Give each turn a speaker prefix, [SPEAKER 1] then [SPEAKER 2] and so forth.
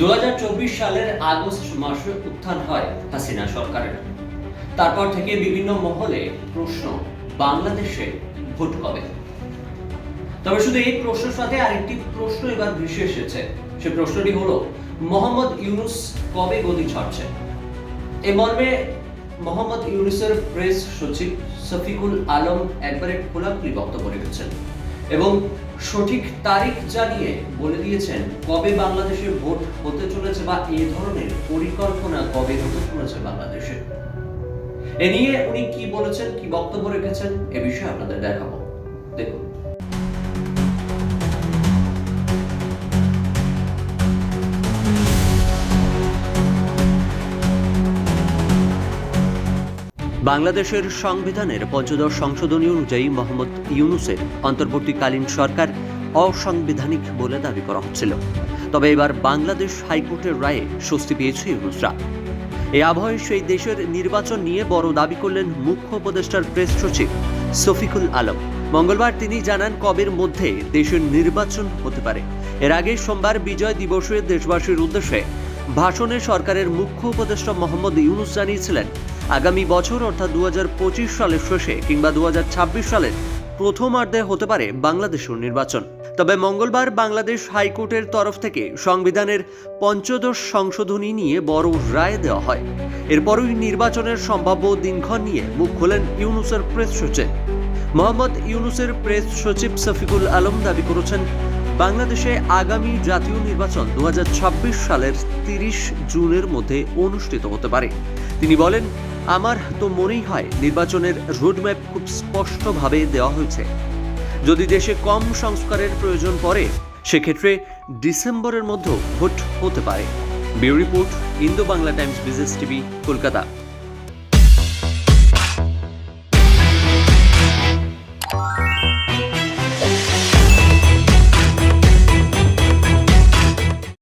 [SPEAKER 1] দু সালের আগস্ট মাসে উত্থান হয় হাসিনা সরকারের। তারপর থেকে বিভিন্ন মহলে প্রশ্ন, বাংলাদেশে ভোট কবে তবে শুধু এই প্রশ্নের সাথে আরেকটি প্রশ্ন এবার ভেসে এসেছে। সে প্রশ্নটি হলো, মোহাম্মদ ইউনুস কবে গদি ছাড়ছে এ মর্মে মোহাম্মদ ইউনুসের প্রেস সচিব শফিকুল আলম একবারে খোলাখুলি বক্তব্য রেখেছেন। এবং সঠিক তারিখ জানিয়ে বলে দিয়েছেন কবে বাংলাদেশে ভোট হতে চলেছে বা এ ধরনের পরিকল্পনা কবে হতে চলেছে বাংলাদেশে। এ নিয়ে উনি কি বলেছেন, কি বক্তব্য রেখেছেন, এ বিষয়ে আপনাদের দেখাবো। দেখুন। বাংলাদেশের সংবিধানের পঞ্চদশ সংশোধনী অনুযায়ী মোহাম্মদ ইউনুসের অন্তর্বর্তীকালীন সরকার অসাংবিধানিক বলে দাবি করা হচ্ছিল। তবে এবার বাংলাদেশ হাইকোর্টের রায়ে স্বস্তি পেয়েছে ইউনুসরা। এই আবহে সেই দেশের নির্বাচন নিয়ে বড় দাবি করলেন মুখ্য উপদেষ্টার প্রেস সচিব শফিকুল আলম। মঙ্গলবার তিনি জানান কবের মধ্যে দেশের নির্বাচন হতে পারে। এর আগে সোমবার বিজয় দিবসে দেশবাসীর উদ্দেশ্যে ভাষণে সরকারের মুখ্য উপদেষ্টা মোহাম্মদ ইউনুস জানিয়েছিলেন আগামী বছর, অর্থাৎ দু সালের শেষে কিংবা দু সালের প্রথমার্ধে হতে পারে বাংলাদেশের নির্বাচন। তবে মঙ্গলবার বাংলাদেশ হাইকোর্টের তরফ থেকে সংবিধানের পঞ্চদশ সংশোধনী নিয়ে বড় রায় দেওয়া হয়। এরপরই নির্বাচনের সম্ভাব্য দিনক্ষণ নিয়ে মুখ খোলেন ইউনুসের প্রেস সচিব। মোহাম্মদ ইউনুসের প্রেস সচিব শফিকুল আলম দাবি করেছেন, বাংলাদেশে আগামী জাতীয় নির্বাচন দু হাজার ছাব্বিশ সালের তিরিশ জুনের মধ্যে অনুষ্ঠিত হতে পারে। তিনি বলেন আমার তো মনেই হয় নির্বাচনের রোডম্যাপ খুব স্পষ্টভাবে দেওয়া হয়েছে। যদি দেশে কম সংস্কারের প্রয়োজন পড়ে, সেক্ষেত্রে ডিসেম্বরের মধ্যে ভোট হতে পারে। Bureau report, Indo Bangla Times business TV, Kolkata.